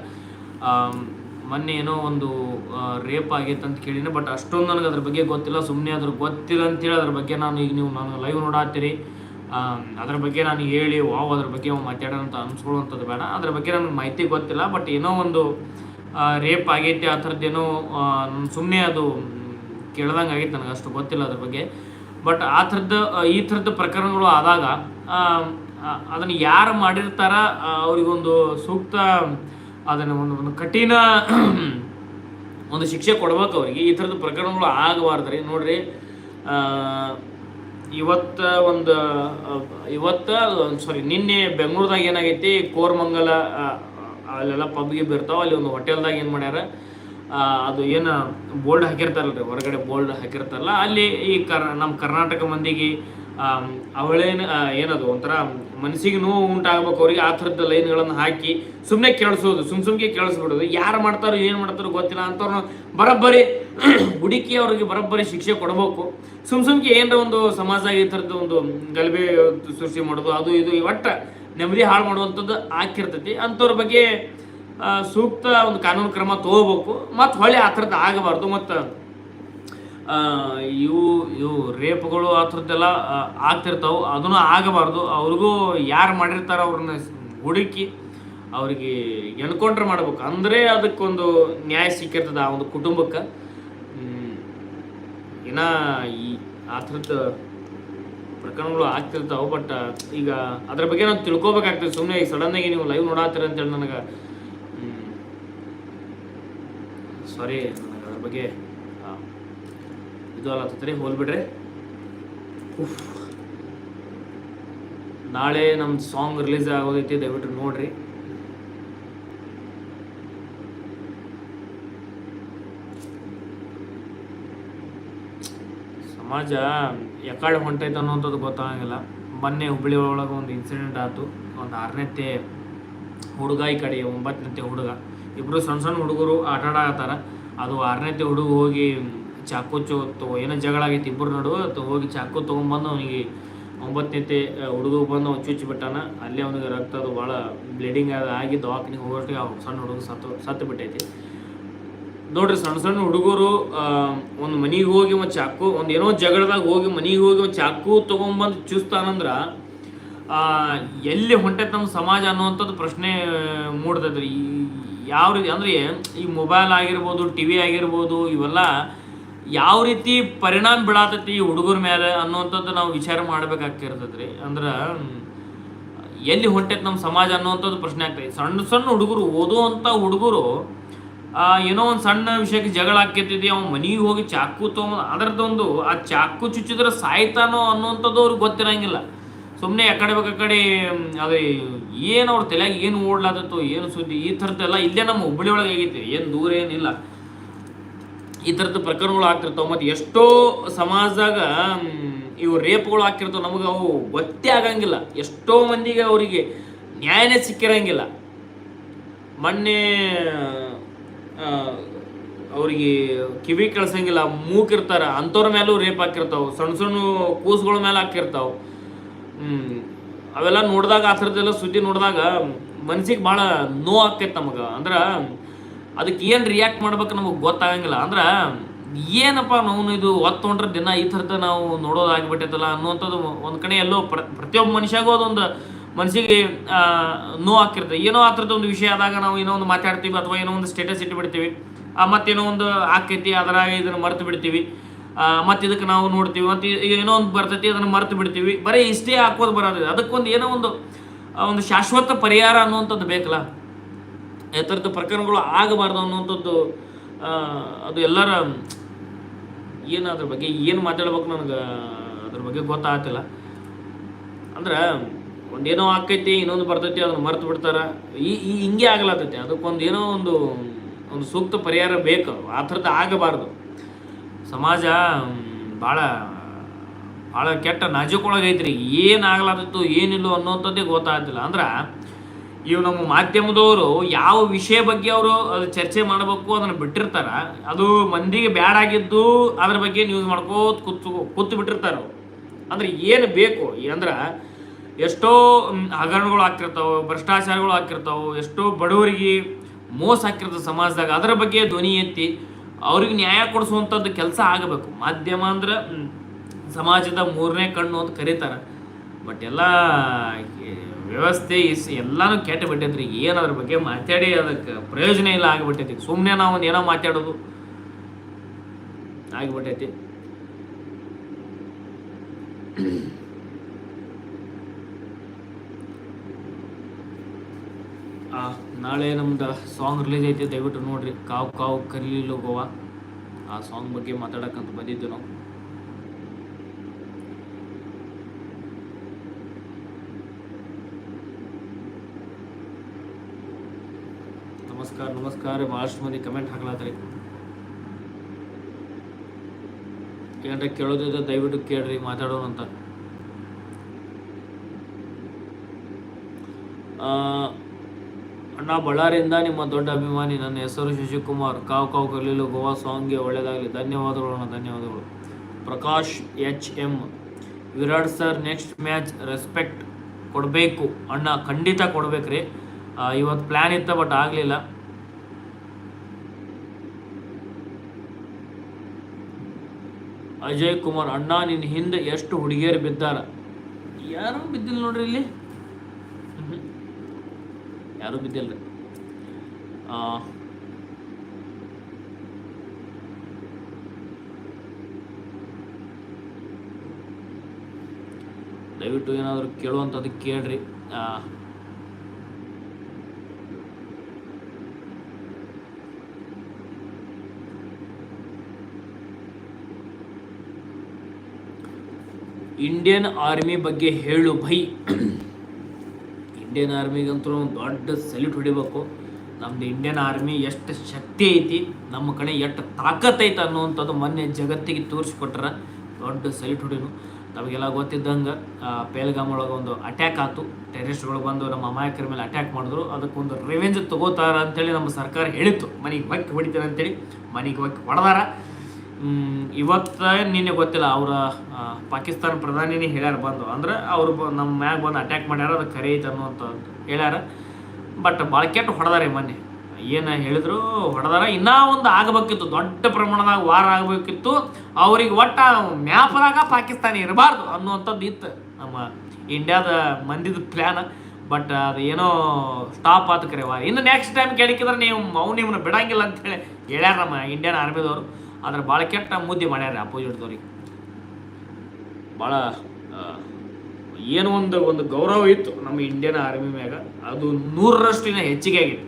ಮೊನ್ನೆ ಏನೋ ಒಂದು ರೇಪ್ ಆಗೈತೆ ಅಂತ ಕೇಳಿನಿ. ಬಟ್ ಅಷ್ಟೊಂದು ನನಗೆ ಅದ್ರ ಬಗ್ಗೆ ಗೊತ್ತಿಲ್ಲ. ಸುಮ್ಮನೆ ಅದ್ರ ಗೊತ್ತಿಲ್ಲ ಅಂತೇಳಿ ಅದ್ರ ಬಗ್ಗೆ ನಾನು ಈಗ ನೀವು, ನಾನು ಲೈವ್ ನೋಡಾತ್ತೀರಿ. ಅದ್ರ ಬಗ್ಗೆ ನಾನು ಹೇಳಿ, ವಾವ್, ಅದ್ರ ಬಗ್ಗೆ ಮಾತಾಡೋಣ ಅಂತ ಅನ್ಸ್ಕೊಳ್ಳುವಂಥದ್ದು ಬೇಡ. ಅದ್ರ ಬಗ್ಗೆ ನನಗೆ ಮಾಹಿತಿ ಗೊತ್ತಿಲ್ಲ ಬಟ್ ಏನೋ ಒಂದು ರೇಪ್ ಆಗೈತೆ, ಆ ಥರದ್ದೇನೋ ಸುಮ್ಮನೆ ಅದು ಕೇಳ್ದಂಗೆ ಆಗೈತೆ ನನಗೆ ಅಷ್ಟು ಗೊತ್ತಿಲ್ಲ ಅದ್ರ ಬಗ್ಗೆ. ಬಟ್ ಆ ಥರದ್ದು, ಈ ಥರದ್ದು ಪ್ರಕರಣಗಳು ಆದಾಗ ಅದನ್ನು ಯಾರು ಮಾಡಿರ್ತಾರ ಅವರಿಗೊಂದು ಸೂಕ್ತ, ಅದನ್ನು ಒಂದು ಒಂದು ಕಠಿಣ ಒಂದು ಶಿಕ್ಷೆ ಕೊಡ್ಬೇಕು ಅವರಿಗೆ. ಈ ಥರದ ಪ್ರಕರಣಗಳು ಆಗಬಾರ್ದ್ರಿ. ನೋಡ್ರಿ ಇವತ್ತ ಒಂದು ಇವತ್ತ ಸಾರಿ ನಿನ್ನೆ ಬೆಂಗಳೂರದಾಗ ಏನಾಗೈತಿ, ಕೋರ್ಮಂಗಲ ಅಲ್ಲೆಲ್ಲ ಪಬ್ ಗಿಬ್ ಇರ್ತಾವ ಅಲ್ಲಿ ಒಂದು ಹೋಟೆಲ್ದಾಗ ಏನು ಮಾಡ್ಯಾರ ಅದು ಏನು ಬೋಲ್ಡ್ ಹಾಕಿರ್ತಾರಲ್ರಿ, ಹೊರಗಡೆ ಬೋಲ್ಡ್ ಹಾಕಿರ್ತಾರಲ್ಲ, ಅಲ್ಲಿ ಈ ಕರ್ ನಮ್ಮ ಕರ್ನಾಟಕ ಮಂದಿಗೆ ಅವಳೇನು ಏನದು, ಒಂಥರ ಮನಸ್ಸಿಗೆ ನೋವು ಉಂಟಾಗಬೇಕು, ಅವ್ರಿಗೆ ಆ ಥರದ ಲೈನ್ಗಳನ್ನು ಹಾಕಿ ಸುಮ್ಮನೆ ಕೇಳಿಸೋದು, ಸುಮ್ ಸುಮ್ಗೆ ಕೇಳಿಸ್ಬಿಡೋದು. ಯಾರು ಮಾಡ್ತಾರೋ, ಏನು ಮಾಡ್ತಾರೋ ಗೊತ್ತಿಲ್ಲ ಅಂತವ್ರನ್ನ ಬರೋಬ್ಬರಿ, (clears throat) ಹುಡುಕಿ ಅವ್ರಿಗೆ ಬರೋಬ್ಬರಿ ಶಿಕ್ಷೆ ಕೊಡಬೇಕು. ಸುಮ್ ಸುಮ್ಗೆ ಏನರ ಒಂದು ಸಮಾಜ ಈ ಥರದ್ದು ಒಂದು ಗಲಭೆ ಸೃಷ್ಟಿ ಮಾಡೋದು, ಅದು ಇದು ಒಟ್ಟು ನೆಮ್ಮದಿ ಹಾಳು ಮಾಡುವಂಥದ್ದು ಆಗ್ತಿರ್ತೈತಿ. ಅಂಥವ್ರ ಬಗ್ಗೆ ಸೂಕ್ತ ಒಂದು ಕಾನೂನು ಕ್ರಮ ತಗೋಬೇಕು. ಮತ್ತು ಹೊಳೆ ಆ ಥರದ್ದು ಆಗಬಾರ್ದು. ಮತ್ತು ಇವು ಇವು ರೇಪ್ಗಳು ಆ ಥರದ್ದೆಲ್ಲ ಆಗ್ತಿರ್ತಾವೆ. ಅದನ್ನು ಆಗಬಾರ್ದು. ಅವ್ರಿಗೂ ಯಾರು ಮಾಡಿರ್ತಾರೋ ಅವ್ರನ್ನ ಹುಡುಕಿ ಅವ್ರಿಗೆ ಎನ್ಕೌಂಟ್ರ್ ಮಾಡ್ಬೇಕು. ಅಂದರೆ ಅದಕ್ಕೊಂದು ನ್ಯಾಯ ಸಿಕ್ಕಿರ್ತದೆ ಆ ಒಂದು ಕುಟುಂಬಕ್ಕೆ. ಇನ್ನ ಈ ಆ ಥರದ್ದು ಪ್ರಕರಣಗಳು ಆಗ್ತಿರ್ತಾವೆ ಬಟ್ ಈಗ ಅದ್ರ ಬಗ್ಗೆ ನಾವು ತಿಳ್ಕೊಬೇಕಾಗ್ತದೆ. ಸುಮ್ಮನೆ ಈಗ ಸಡನ್ನಾಗಿ ನೀವು ಲೈವ್ ನೋಡಾತೀರ ಅಂತೇಳಿ ನನಗೆ ಸಾರಿ ನನಗೆ ಅದ್ರ ಬಗ್ಗೆ ಆ, ಇದು ಅಲ್ಲತ್ತರಿ ಹೋಲ್ಬಿಡ್ರಿ. ನಾಳೆ ನಮ್ಮ ಸಾಂಗ್ ರಿಲೀಸ್ ಆಗೋದೈತಿ ದಯವಿಟ್ಟು ನೋಡ್ರಿ. ಸಮಾಜ ಯಾಕಡೆ ಹೊಂಟೈತೆ ಅನ್ನೋಂಥದ್ದು ಗೊತ್ತಾಗಂಗಿಲ್ಲ. ಮೊನ್ನೆ ಹುಬ್ಬಳ್ಳಿ ಒಳಗೆ ಒಂದು ಇನ್ಸಿಡೆಂಟ್ ಆಯಿತು ಒಂದು ಆರನೇತೆ ಹುಡುಗ ಈ ಕಡೆ ಒಂಬತ್ತನೇತೆ ಹುಡುಗ. ಇಬ್ಬರು ಸಣ್ಣ ಸಣ್ಣ ಹುಡುಗರು ಆಟ ಆಡಾಕತ್ತಾರ. ಅದು ಆರನೇತೆ ಹುಡುಗ ಹೋಗಿ ಚಾಕು ಚೋ ತೊ, ಏನೋ ಜಗಳ ಆಗೈತಿ ಇಬ್ಬರು ನಡುವೆ, ತ ಹೋಗಿ ಚಾಕು ತೊಗೊಂಬಂದು ಅವನಿಗೆ ಒಂಬತ್ತನೇತೆ ಹುಡುಗ ಬಂದು ಅವ್ನು ಚುಚ್ಚಿ ಬಿಟ್ಟಾನ. ಅಲ್ಲೇ ಅವನಿಗೆ ರಕ್ತ ಅದು ಭಾಳ ಬ್ಲೀಡಿಂಗ್ ಆಗಿ ದವಾಖಾನಿಗೆ ಹೋಗೋಷ್ಟಿಗೆ ಅವ್ನು ಸಣ್ಣ ಹುಡುಗ ಸತ್ತು ಸತ್ತು ಬಿಟ್ಟೈತಿ. ನೋಡ್ರಿ ಸಣ್ಣ ಸಣ್ಣ ಹುಡುಗರು ಒಂದು ಮನೆಗೆ ಹೋಗಿ ಒಂದು ಚಾಕು, ಒಂದು ಏನೋ ಜಗಳದಾಗ ಹೋಗಿ ಮನೆಗೆ ಹೋಗಿ ಒಂದು ಚಾಕು ತೊಗೊಂಬಂದು ಚುಚ್ತಾನಂದ್ರೆ ಎಲ್ಲಿ ಹೊಂಟೈತೆ ನಮ್ಮ ಸಮಾಜ ಅನ್ನುವಂಥದ್ದು ಪ್ರಶ್ನೆ ಮೂಡ್ತೈತೆ ರೀ ಯಾವ ರೀತಿ ಅಂದರೆ ಈ ಮೊಬೈಲ್ ಆಗಿರ್ಬೋದು ಟಿ ವಿ ಆಗಿರ್ಬೋದು, ಇವೆಲ್ಲ ಯಾವ ರೀತಿ ಪರಿಣಾಮ ಬೀಳತೈತಿ ಈ ಹುಡುಗರ ಮೇಲೆ ಅನ್ನುವಂಥದ್ದು ನಾವು ವಿಚಾರ ಮಾಡ್ಬೇಕಾಗ್ತಿರ್ತದೆ ರೀ ಅಂದ್ರೆ, ಎಲ್ಲಿ ಹೊಂಟೈತೆ ನಮ್ಮ ಸಮಾಜ ಅನ್ನುವಂಥದ್ದು ಪ್ರಶ್ನೆ ಆಗ್ತೈತಿ. ಸಣ್ಣ ಸಣ್ಣ ಹುಡುಗರು ಓದುವಂಥ ಹುಡುಗರು ಏನೋ ಒಂದು ಸಣ್ಣ ವಿಷಯಕ್ಕೆ ಜಗಳ ಆಕ್ಕೈತಿದ್ವಿ ಅವ್ನು ಮನೆಗೆ ಹೋಗಿ ಚಾಕು ತೊಗೊಂಡು ಅದರದೊಂದು ಆ ಚಾಕು ಚುಚ್ಚಿದ್ರೆ ಸಾಯ್ತಾನೋ ಅನ್ನುವಂಥದ್ದು ಅವ್ರಿಗೆ ಗೊತ್ತಿರಂಗಿಲ್ಲ. ಸುಮ್ಮನೆ ಯಾಕಡೆ ಬೇಕಡೆ ಕಡೆ ಅದೇ, ಏನು ಅವ್ರ ತಲೆಯಾಗ ಏನು ಓಡ್ಲಾದತ್ತೋ ಏನು ಸುದ್ದಿ, ಈ ಥರದ್ದೆಲ್ಲ ಇಲ್ಲೇ ನಮ್ಮ ಹುಬ್ಬಳ್ಳಿ ಒಳಗೆ ಆಗೈತಿ. ಏನು ದೂರ ಏನಿಲ್ಲ. ಈ ಥರದ್ದು ಪ್ರಕರಣಗಳು ಆಗ್ತಿರ್ತಾವೆ, ಮತ್ತು ಎಷ್ಟೋ ಸಮಾಜದಾಗ ಇವು ರೇಪ್ಗಳು ಆಗ್ತಿರ್ತಾವೆ, ನಮಗೆ ಅವು ಗೊತ್ತೇ ಆಗಂಗಿಲ್ಲ. ಎಷ್ಟೋ ಮಂದಿಗೆ ಅವರಿಗೆ ನ್ಯಾಯನೇ ಸಿಕ್ಕಿರಂಗಿಲ್ಲ. ಮೊನ್ನೆ ಅವ್ರಿಗೆ ಕಿವಿ ಕಳ್ಸಂಗಿಲ್ಲ, ಮೂಕಿರ್ತಾರ, ಅಂಥವ್ರ ಮೇಲೂ ರೇಪ್ ಹಾಕಿರ್ತಾವ ಸಣ್ಣ ಸಣ್ಣ ಕೂಸುಗಳ ಮೇಲೆ ಹಾಕಿರ್ತಾವ. ಅವೆಲ್ಲ ನೋಡಿದಾಗ ಆ ಥರದ್ದೆಲ್ಲ ಸುದ್ದಿ ನೋಡಿದಾಗ ಮನ್ಸಿಗೆ ಭಾಳ ನೋವು ಆಕೈತೆ ನಮಗೆ. ಅಂದ್ರೆ ಅದಕ್ಕೆ ಏನು ರಿಯಾಕ್ಟ್ ಮಾಡ್ಬೇಕು ನಮಗೆ ಗೊತ್ತಾಗಂಗಿಲ್ಲ. ಅಂದ್ರೆ ಏನಪ್ಪ ನಾವು ಇದು ಒತ್ತು ಹೊಂಟ್ರೆ ದಿನ ಈ ಥರದ ನಾವು ನೋಡೋದಾಗ್ಬಿಟ್ಟೈತಲ್ಲ ಅನ್ನುವಂಥದ್ದು ಒಂದು ಕಡೆ ಎಲ್ಲೋ ಪ್ರ, ಪ್ರತಿಯೊಬ್ಬ ಮನುಷ್ಯಾಗೂ ಅದೊಂದು ಮನಸ್ಸಿಗೆ ನೋವು ಹಾಕಿರ್ತದೆ ಏನೋ ಆ ಥರದ ಒಂದು ವಿಷಯ ಆದಾಗ ನಾವು ಏನೋ ಒಂದು ಮಾತಾಡ್ತೀವಿ ಅಥವಾ ಏನೋ ಒಂದು ಸ್ಟೇಟಸ್ ಇಟ್ಬಿಡ್ತೀವಿ. ಆ, ಮತ್ತೇನೋ ಒಂದು ಆಕೈತಿ ಅದರಾಗ ಇದನ್ನು ಮರೆತು ಬಿಡ್ತೀವಿ. ಮತ್ತು ಇದಕ್ಕೆ ನಾವು ನೋಡ್ತೀವಿ. ಮತ್ತು ಏನೋ ಒಂದು ಬರ್ತೈತಿ, ಅದನ್ನು ಮರೆತು ಬಿಡ್ತೀವಿ. ಬರೀ ಇಷ್ಟೇ ಹಾಕೋದು ಬರೋದಿದೆ ಅದಕ್ಕೊಂದು ಏನೋ ಒಂದು ಒಂದು ಶಾಶ್ವತ ಪರಿಹಾರ ಅನ್ನುವಂಥದ್ದು ಬೇಕಲ್ಲ. ಥರದ ಪ್ರಕರಣಗಳು ಆಗಬಾರ್ದು ಅನ್ನುವಂಥದ್ದು ಅದು ಎಲ್ಲರ, ಏನು ಅದ್ರ ಬಗ್ಗೆ, ಏನು ಮಾತಾಡ್ಬೇಕು ನನಗೆ, ಅದ್ರ ಬಗ್ಗೆ ಗೊತ್ತಾಗ್ತಿಲ್ಲ. ಅಂದ್ರೆ ಒಂದೇನೋ ಆಕೈತಿ, ಇನ್ನೊಂದು ಬರ್ತೈತಿ, ಅದನ್ನ ಮರ್ತು ಬಿಡ್ತಾರೆ. ಈ ಈ ಹಿಂಗೆ ಆಗ್ಲತ್ತೈತಿ ಅದಕ್ಕೊಂದು ಏನೋ ಒಂದು ಒಂದು ಸೂಕ್ತ ಪರಿಹಾರ ಬೇಕು. ಆ ಥರದ್ದು ಆಗಬಾರ್ದು. ಸಮಾಜ ಭಾಳ ಭಾಳ ಕೆಟ್ಟ ನಾಜುಕೊಳಗೈತ್ರಿ ಏನು ಆಗ್ಲಾತಿತ್ತು ಏನಿಲ್ಲ ಅನ್ನೋಂಥದ್ದೇ ಗೊತ್ತಾಗ್ತಿಲ್ಲ. ಅಂದ್ರೆ ಇವು ನಮ್ಮ ಮಾಧ್ಯಮದವರು ಯಾವ ವಿಷಯ ಬಗ್ಗೆ ಅವರು ಅದು ಚರ್ಚೆ ಮಾಡಬೇಕು ಅದನ್ನು ಬಿಟ್ಟಿರ್ತಾರ, ಅದು ಮಂದಿಗೆ ಬ್ಯಾಡಾಗಿದ್ದು ಅದ್ರ ಬಗ್ಗೆ ನ್ಯೂಸ್ ಮಾಡ್ಕೋತ ಕೂತು ಕೂತು ಬಿಟ್ಟಿರ್ತಾರ ಅಂದ್ರೆ ಏನು ಬೇಕು? ಅಂದ್ರೆ ಎಷ್ಟೋ ಹಗರಣಗಳು ಆಗ್ತಿರ್ತಾವೆ, ಭ್ರಷ್ಟಾಚಾರಗಳು ಆಗ್ತಿರ್ತಾವೆ, ಎಷ್ಟೋ ಬಡವರಿಗೆ ಮೋಸ ಆಗ್ತಿರ್ತದೆ ಸಮಾಜದಾಗ, ಅದರ ಬಗ್ಗೆ ಧ್ವನಿ ಎತ್ತಿ ಅವ್ರಿಗೆ ನ್ಯಾಯ ಕೊಡಿಸುವಂಥದ್ದು ಕೆಲಸ ಆಗಬೇಕು. ಮಾಧ್ಯಮ ಅಂದ್ರೆ ಸಮಾಜದ ಮೂರನೇ ಕಣ್ಣು ಅಂತ ಕರೀತಾರೆ. ಬಟ್ ಎಲ್ಲ ವ್ಯವಸ್ಥೆ ಇಸ್ ಎಲ್ಲಾನು ಕೆಟ್ಟ ಬಿಟ್ಟೈತ್ರಿ ಏನು ಅದ್ರ ಬಗ್ಗೆ ಮಾತಾಡಿ ಅದಕ್ಕೆ ಪ್ರಯೋಜನ ಇಲ್ಲ ಆಗಿಬಿಟ್ಟೈತಿ. ಸುಮ್ಮನೆ ನಾವು ಒಂದು ಏನೋ ಮಾತಾಡೋದು ಆಗಿಬಿಟ್ಟೈತಿ. ನಾಳೆ ನಮ್ದು ಸಾಂಗ್ ರಿಲೀಸ್ ಐತಿ, ದಯವಿಟ್ಟು ನೋಡ್ರಿ. ಕಾವು ಕಾವು ಕರೀಲಿ ಗೋವಾ. ಆ ಸಾಂಗ್ ಬಗ್ಗೆ ಮಾತಾಡಕ್ಕಂತ ಬಂದಿದ್ದು ನಾವು. ನಮಸ್ಕಾರ ನಮಸ್ಕಾರ ಭಾಳಷ್ಟು ಮಂದಿ ಕಮೆಂಟ್ ಹಾಕ್ಲತ್ರಿ ಏನಾರ ಕೇಳೋದಿದ್ರೆ ದಯವಿಟ್ಟು ಕೇಳ್ರಿ, ಮಾತಾಡೋಣ ಅಂತ. ಅಣ್ಣ ಬಳ್ಳಾರಿಯಿಂದ ನಿಮ್ಮ ದೊಡ್ಡ ಅಭಿಮಾನಿ, ನನ್ನ ಹೆಸರು ಶಶಿಕುಮಾರ್. ಕಾವ್ ಕಾವ್ ಕಲೀಲು, ಗೋವಾ ಸಾಂಗ್ಗೆ ಒಳ್ಳೆಯದಾಗಲಿ ಧನ್ಯವಾದಗಳು ಅಣ್ಣ, ಧನ್ಯವಾದಗಳು. Prakash H M Virat sir next match respect ಕೊಡಬೇಕು. ಅಣ್ಣ ಖಂಡಿತ ಕೊಡಬೇಕ್ರಿ. ಇವತ್ತು ಪ್ಲ್ಯಾನ್ ಇತ್ತು ಬಟ್ ಆಗಲಿಲ್ಲ. ಅಜಯ್ ಕುಮಾರ್ ಅಣ್ಣ ನಿನ್ನ ಹಿಂದೆ ಎಷ್ಟು ಹುಡುಗಿಯರು ಬಿದ್ದಾರ? ಯಾರು ಬಿದ್ದಿಲ್ಲ ನೋಡ್ರಿ ಇಲ್ಲಿ. (laughs) ಯಾರು ಬಿದ್ದಿಲ್ಲ ರೀ. ದಯವಿಟ್ಟು ಏನಾದರೂ ಕೇಳುವಂಥದ್ದು ಕೇಳ್ರಿ. ಇಂಡಿಯನ್ ಆರ್ಮಿ ಬಗ್ಗೆ ಹೇಳು ಭೈ. ಇಂಡಿಯನ್ ಆರ್ಮಿಗಂತೂ ದೊಡ್ಡ ಸಲ್ಯೂಟ್ ಹೊಡಿಬೇಕು. ನಮ್ದು ಇಂಡಿಯನ್ ಆರ್ಮಿ ಎಷ್ಟು ಶಕ್ತಿ ಐತಿ, ನಮ್ಮ ಕಡೆ ಎಷ್ಟು ತಾಕತ್ ಐತೆ ಅನ್ನುವಂಥದ್ದು ಮೊನ್ನೆ ಜಗತ್ತಿಗೆ ತೋರಿಸ್ಕೊಟ್ರೆ. ದೊಡ್ಡ ಸಲ್ಯೂಟ್ ಹೊಡಿನು. ನಮಗೆಲ್ಲ ಗೊತ್ತಿದ್ದಂಗೆ ಪೇಲ್ಗಾಮ್ ಒಳಗೆ ಒಂದು ಅಟ್ಯಾಕ್ ಆಯಿತು ಟೆರರಿಸ್ಟ್ಗಳು ಬಂದು ನಮ್ಮ ಅಮಾಯಕರ ಮೇಲೆ ಅಟ್ಯಾಕ್ ಮಾಡಿದ್ರು. ಅದಕ್ಕೊಂದು ರಿವೆಂಜ್ ತಗೋತಾರ ಅಂತೇಳಿ ನಮ್ಮ ಸರ್ಕಾರ ಹೇಳಿತ್ತು. ಮನೆಗೆ ಹೊಕ್ಕಿ ಹೊಡಿತಾರೆ ಅಂತೇಳಿ ಮನೆಗೆ ಹೊಕ್ಕಿ ಹೊಡೆದಾರ. ಇವತ್ತ ನಿನ್ನೆ ಗೊತ್ತಿಲ್ಲ, ಅವರ ಪಾಕಿಸ್ತಾನ ಪ್ರಧಾನಿನೇ ಹೇಳ್ಯಾರ ಬಂದು. ಅಂದ್ರೆ ಅವರು ನಮ್ಮ ಮ್ಯಾಗ ಬಂದು ಅಟ್ಯಾಕ್ ಮಾಡ್ಯಾರ ಅದು ಕರೆ ಐತೆ ಅನ್ನುವಂಥದ್ದು ಹೇಳ್ಯಾರ. ಬಟ್ ಭಾಳ ಕೆಟ್ಟ ಹೊಡೆದಾರೆ ಮೊನ್ನೆ. ಏನು ಹೇಳಿದ್ರು, ಹೊಡೆದಾರ. ಇನ್ನೂ ಒಂದು ಆಗಬೇಕಿತ್ತು, ದೊಡ್ಡ ಪ್ರಮಾಣದಾಗ ವಾರ ಆಗಬೇಕಿತ್ತು. ಅವ್ರಿಗೆ ಒಟ್ಟ ಮ್ಯಾಪ್ದಾಗ ಪಾಕಿಸ್ತಾನ ಇರಬಾರ್ದು ಅನ್ನುವಂಥದ್ದು ಇತ್ತು. ನಮ್ಮ ಇಂಡಿಯಾದ ಮಂದಿದ ಪ್ಲ್ಯಾನ್ ಬಟ್ ಅದು ಏನೋ ಸ್ಟಾಪ್ ಆತು ಕರೆ ವಾರ. ಇನ್ನು ನೆಕ್ಸ್ಟ್ ಟೈಮ್ ಕೇಳಿಕಿದ್ರೆ ನೀವು ಅವ್ನು ನಿಮ್ಮನ್ನು ಬಿಡಂಗಿಲ್ಲ ಅಂತೇಳಿ ಹೇಳ್ಯಾರ ನಮ್ಮ ಇಂಡಿಯನ್ ಆರ್ಮಿದವರು ಆದ್ರೆ ಭಾಳ ಕೆಟ್ಟ ಮುದ್ದೆ ಮಾಡ್ಯಾರ ಅಪೋಸಿಟ್ದವ್ರಿಗೆ ಭಾಳ ಏನು ಒಂದು ಒಂದು ಗೌರವ ಇತ್ತು ನಮ್ಮ ಇಂಡಿಯನ್ ಆರ್ಮಿ ಮ್ಯಾಗ. ಅದು ನೂರರಷ್ಟು ಇನ್ನೂ ಹೆಚ್ಚಿಗೆ ಆಗಿದೆ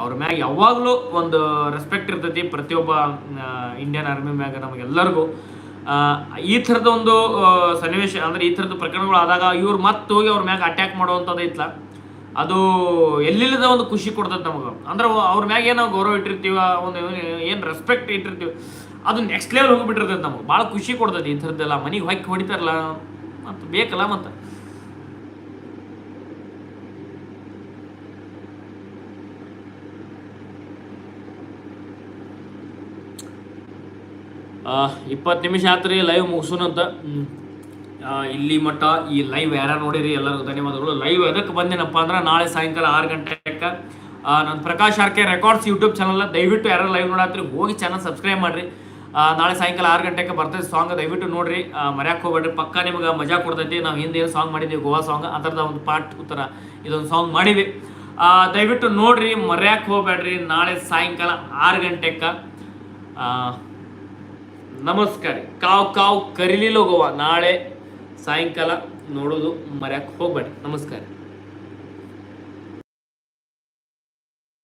ಅವ್ರ ಮ್ಯಾಗ ಯಾವಾಗಲೂ ಒಂದು ರೆಸ್ಪೆಕ್ಟ್ ಇರ್ತೈತಿ ಪ್ರತಿಯೊಬ್ಬ ಇಂಡಿಯನ್ ಆರ್ಮಿ ಮ್ಯಾಗ ನಮಗೆಲ್ಲರಿಗೂ. ಈ ಥರದ ಒಂದು ಸನ್ನಿವೇಶ ಅಂದರೆ ಈ ಥರದ ಪ್ರಕರಣಗಳು ಆದಾಗ ಇವ್ರು ಮತ್ತೆ ಹೋಗಿ ಅವ್ರ ಮ್ಯಾಗ ಅಟ್ಯಾಕ್ ಮಾಡುವಂಥದ್ದು ಐತ್ಲ ಅದು ಎಲ್ಲಿಲ್ಲದ ಒಂದು ಖುಷಿ ಕೊಡ್ತದೆ ನಮಗೆ. ಅಂದ್ರೆ ಅವ್ರ ಮ್ಯಾಗ ಏನು ಗೌರವ ಇಟ್ಟಿರ್ತೀವ, ಒಂದು ಏನು ರೆಸ್ಪೆಕ್ಟ್ ಇಟ್ಟಿರ್ತೀವಿ, ಅದು ನೆಕ್ಸ್ಟ್ ಲೆವೆಲ್ ಹೋಗಿಬಿಟ್ಟಿರ್ತೈತೆ ನಮಗೆ. ಭಾಳ ಖುಷಿ ಕೊಡ್ತೈತಿ ಈ ಥರದ್ದೆಲ್ಲ ಮನೆಗೆ ಹೊಕ್ಕಿ ಹೊಡಿತಾರಲ್ಲ, ಮತ್ತು ಬೇಕಲ್ಲ ಮತ್ತು. ಇಪ್ಪತ್ತು ನಿಮಿಷ ಆತ್ರಿ ಲೈವ್ ಮುಗಿಸೋನಂತ ಹ್ಞೂ ಇಲ್ಲಿ ಮಟ್ಟ ಈ ಲೈವ್ ಯಾರು ನೋಡಿರಿ ಎಲ್ಲರಿಗೂ ಧನ್ಯವಾದಗಳು. ಲೈವ್ ಎದಕ್ಕೆ ಬಂದೇನಪ್ಪ ಅಂದ್ರೆ ನಾಳೆ ಸಾಯಂಕಾಲ ಆರು ಗಂಟೆಗೆ ನನ್ನ Prakash R K records YouTube channel ದಯವಿಟ್ಟು ಯಾರು ಲೈವ್ ನೋಡತ್ರಿ, ಹೋಗಿ ಚಾನಲ್ ಸಬ್ಸ್ಕ್ರೈಬ್ ಮಾಡ್ರಿ. ನಾಳೆ ಸಾಯಂಕಾಲ ಆರು ಗಂಟೆಗೆ ಬರ್ತದೆ ಸಾಂಗ್ ದಯವಿಟ್ಟು ನೋಡ್ರಿ. ಮರ್ಯಾಕೆ ಹೋಗ್ಬೇಡ್ರಿ, ಪಕ್ಕ ನಿಮ್ಗೆ ಮಜಾ ಕೊಡ್ತೈತಿ. ನಾವು ಹಿಂದೆ ಸಾಂಗ್ ಮಾಡಿದ್ದೀವಿ ಗೋವಾ ಸಾಂಗ್ ಅದರದ ಒಂದು ಪಾರ್ಟ್ ಉತ್ತರ ಇದೊಂದು ಸಾಂಗ್ ಮಾಡಿವಿ. ದಯವಿಟ್ಟು ನೋಡ್ರಿ, ಮರ್ಯಾಕೆ ಹೋಗ್ಬೇಡ್ರಿ ನಾಳೆ ಸಾಯಂಕಾಲ ಆರು ಗಂಟೆಗೆ ನಮಸ್ಕಾರ. ಕಾವ್ ಕಾವ್ ಕರಿಲಿಲ್ಲ ಗೋವಾ, ನಾಳೆ ಸಾಯಂಕಾಲ ನೋಡೋದು ಮರ್ಯಾಕೆ ಹೋಗ್ಬೇಡಿ. ನಮಸ್ಕಾರ.